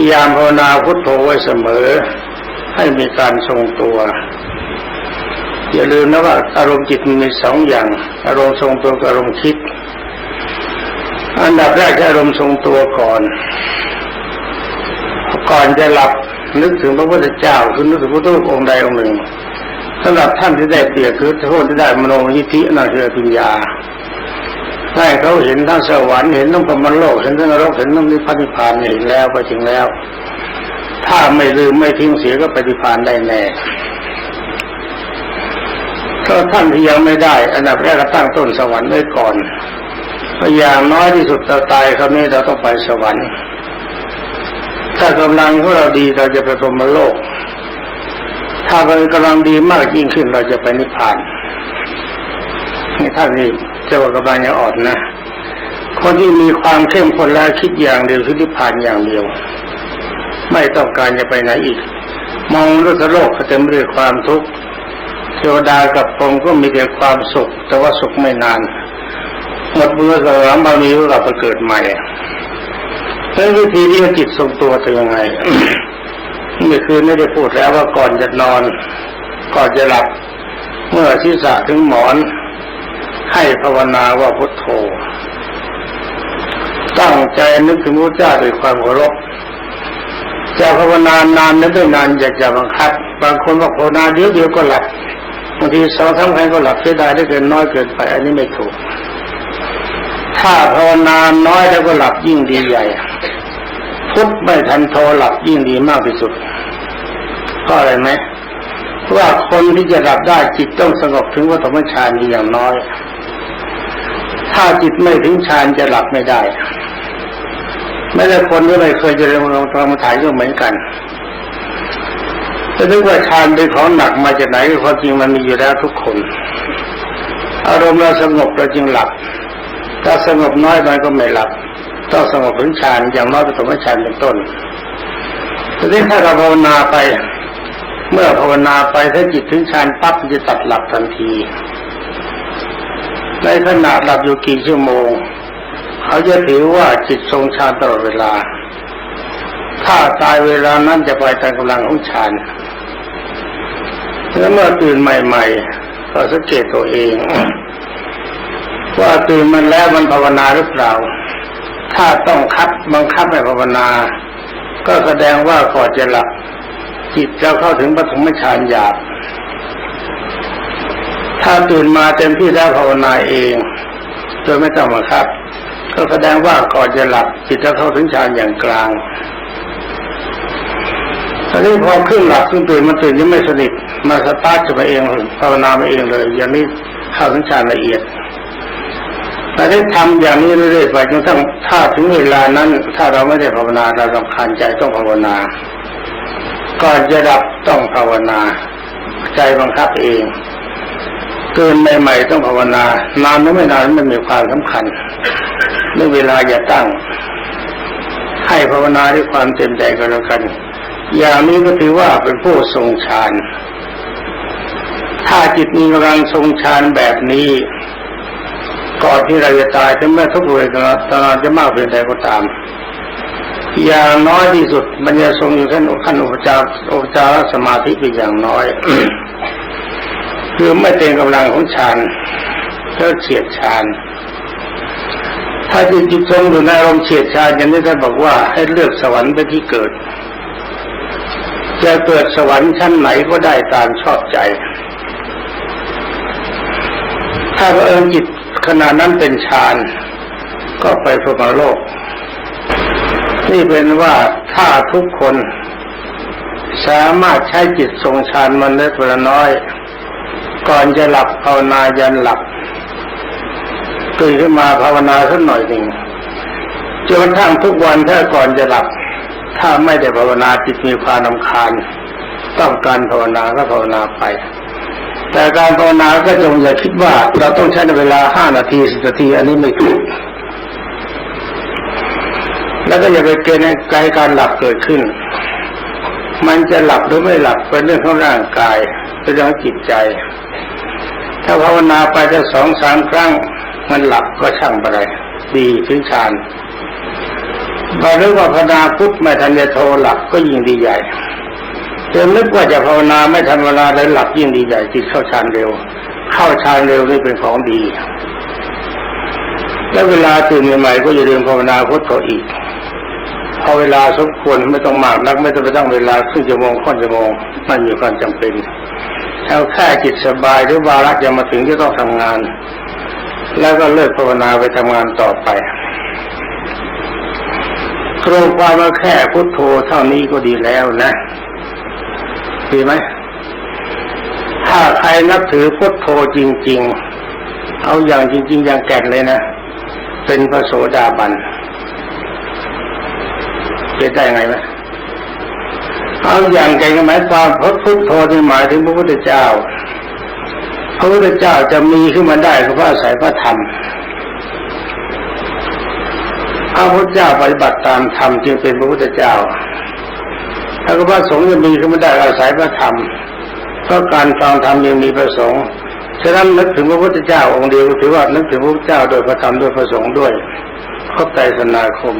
พยายามภาวนาพุทโธไว้เสมอ ให้มีการทรงตัว อย่าลืมนะว่าอารมณ์จิตมีสองอย่าง อารมณ์ทรงตัวกับอารมณ์คิด อันดับแรกให้อารมณ์ทรงตัวก่อน ก่อนจะหลับนึกถึงพระพุทธเจ้าคือนึกถึงพระพุทธองค์ใดองค์หนึ่งสำหรับท่านที่ได้เปรียบคือโทษที่ได้มโนยิธินั่นคือปัญญา ให้เขาเห็นทั้งสวรรค์เห็นทั้งพรมโลกเห็นทั้งนรกเห็นทั้งนิพพานนิพพานเห็นแล้วก็จริงแล้ว ถ้าไม่ลืมไม่ทิ้งเสียก็ปฏิพานได้แน่ถ้าท่านที่ยังไม่ได้ อันดับแรกก็ตั้งต้นสวรรค์ไว้ก่อนพราะอย่างน้อยที่สุดเราตายคราวนี้เราต้องไปสวรรค์ ถ้ากำลังของเราดีเราจะไปพรมโลก ถ้ามันกำลังดีมากยิ่งขึ้นเราจะไปนิพพานนี่ท่านนี่ เจ้ากำลังยังอ่อนนะคนที่มีความเข้มข้นแล้วคิดอย่างเดียวคือนิพพานอย่างเดียว ไม่ต้องการจะไปไหนอีก มองโลกโลกเต็มไปด้วยความทุกข์เทวดากับพรหมก็มีแต่ความสุข แต่ว่าสุขไม่นาน หมดเมื่อสวรรค์บารมีก็กลับมาเกิดใหม่แล้ววิธีที่จิตทรงตัวเป็นยังไงเมื่อคืนไม่ได้พูดแล้วว่าก่อนจะนอน ก่อนจะหลับ เมื่อศีรษะถึงหมอน ให้ภาวนาว่าพุทโธ ตั้งใจนึกถึงพระเจ้าด้วยความเคารพจะภาวนานานนั้นด้วยนานอยากจะบังคับบางคนบอกภาวนาเดียวเดียวก็หลับบางทีสองสามครั้งก็หลับเสียดายได้เกินน้อยเกินไป อันนี้ไม่ถูก ถ้าภาวนาน้อยแล้วก็หลับยิ่งดีใหญ่ พุทไม่ทันโทหลับยิ่งดีมากที่สุดก็อะไรไหมว่าคนที่จะหลับได้จิตต้องสงบถึงวัฏมฌานอย่างน้อย ถ้าจิตไม่ถึงฌานจะหลับไม่ได้ไม่ได้คนที่ไม่เคยจะเรียนลงธรรมฐานก็เหมือนกันจะนึกว่าฌานเป็นของหนักมาจากไหนความจริงมันมีอยู่แล้วทุกคน อารมณ์เราสงบเราจึงหลับ ถ้าสงบน้อยมันก็ไม่หลับ ต้องสงบถึงฌานอย่างน้อยปฐมฌานเป็นต้นทีนี้ถ้าเราภาวนาไป เมื่อภาวนาไปถ้าจิตถึงฌานปั๊บจะตัดหลับทันที ในขณะหลับอยู่กี่ชั่วโมง เขาจะถือว่าจิตทรงฌานตลอดเวลา ถ้าตายเวลานั้นจะไปตามกำลังของฌานแล้วเมื่อตื่นใหม่ๆก็สังเกตตัวเอง ว่าตื่นมันแล้วมันภาวนาหรือเปล่า ถ้าต้องคัดบังคับให้ภาวนา ก็แสดงว่าก่อนจะหลับจิตจะเข้าถึงปฐมฌานหยาบ ถ้าตื่นมาเต็มที่แล้วภาวนาเอง โดยไม่ต้องบังคับ ก็แสดงว่าก่อนจะหลับจิตจะเข้าถึงฌานอย่างกลางตอนนี้พอขึ้นหลับขึ้นตื่นมันตื่นยังไม่สนิทมาสตาร์ทจะมาเองภาวนามาเองเลย อย่างนี้เข้าถึงฌานละเอียดแต่ได้ทำอย่างนี้เรื่อยๆไปจนทั้งถ้าถึงเวลานั้น ถ้าเราไม่ได้ภาวนาเราสำคัญใจต้องภาวนา ก่อนจะดับต้องภาวนา ใจบังคับเอง ตื่นใหม่ๆต้องภาวนานานหรือไม่นานมันมีความสำคัญเรื่องเวลาอย่าตั้ง ให้ภาวนาด้วยความเต็มใจกันแล้วกัน อย่างนี้ก็ถือว่าเป็นผู้ทรงฌานถ้าจิตมีกำลังทรงฌานแบบนี้ ก่อนที่เราจะตายถึงแม้ทุกเวทนาตอนจะมากเพียงใดก็ตามอย่างน้อยที่สุดมันจะทรงอยู่ขั้นขั้นอุปจารอุปจารสมาธิเป็นอย่างน้อย คือไม่เต็มกำลังของฌานก็เฉียดฌานถ้าจิตจิตทรงอยู่ในอารมณ์เฉียดฌานอย่างนี้ท่านบอกว่าให้เลือกสวรรค์ไปที่เกิด จะเกิดสวรรค์ชั้นไหนก็ได้ตามชอบใจ ถ้าเอิญจิตขณะนั้นเป็นฌานก็ไปพรหมโลก นี่เป็นว่าถ้าทุกคนสามารถใช้จิตทรงฌานมันเล็กละน้อย ก่อนจะหลับภาวนายันหลับตื่นขึ้นมาภาวนาสักหน่อยหนึ่งจนกระทั่งทุกวันถ้าก่อนจะหลับ ถ้าไม่ได้ภาวนาจิตมีความลำคาญ ต้องการภาวนาก็ภาวนาไป แต่การภาวนาก็จงอย่าคิดว่า เราต้องใช้เวลาห้านาทีสิบนาทีอันนี้ไม่ถูกแล้วก็อย่าไปเกณฑ์ใกลการหลับเกิดขึ้น มันจะหลับหรือไม่หลับเป็นเรื่องของร่างกายเป็นเรื่องจิตใจ ถ้าภาวนาไปจะสองสามครั้ง มันหลับก็ช่างไปเลยดีถึงฌานบารู้ว่าภาวนาพุทธไม่ทันจะโทรหลับก็ยิ่งดีใหญ่เติมนึกว่าจะภาวนาไม่ทันเวลาแล้วหลับยิ่งดีใหญ่จิตเข้าฌานเร็ว เข้าฌานเร็วนี่เป็นของดี แล้วเวลาตื่นใหม่ๆก็อย่าลืมภาวนาพุทโธอีกพอเวลาสมควรไม่ต้องมากนักไม่ต้องไปตั้งเวลาครึ่งชั่วโมงค่อนชั่วโมงมันมีความจำเป็น เอาแค่จิตสบายหรือวาระจะมาถึงที่ต้องทำงาน แล้วก็เลิกภาวนาไปทำงานต่อไปครูความว่าแค่พุทโธเท่านี้ก็ดีแล้วนะดีไหมถ้าใครนับถือพุทโธจริง ๆ เอาอย่างจริง ๆ อย่างแก่นเลยนะ เป็นพระโสดาบันจะได้ไงไหม เอาอย่างแก่หมายความพระพุทโธที่หมายถึงพระพุทธเจ้า พระพุทธเจ้าจะมีขึ้นมาได้ก็เพราะอาศัยพระธรรมพระพุทธเจ้าปฏิบัติตามธรรมจึงเป็นพระพุทธเจ้าถ้าก็พระสงฆ์จะมีขึ้นมาได้อาศัยพระธรรมเพราะการฟังธรรมยังมีพระสงฆ์ฉะนั้นนึกถึงพระพุทธเจ้าองค์เดียวถือว่านึกถึงพระพุทธเจ้าโดยพระธรรมด้วยพระสงฆ์ด้วยครบใจสนาคม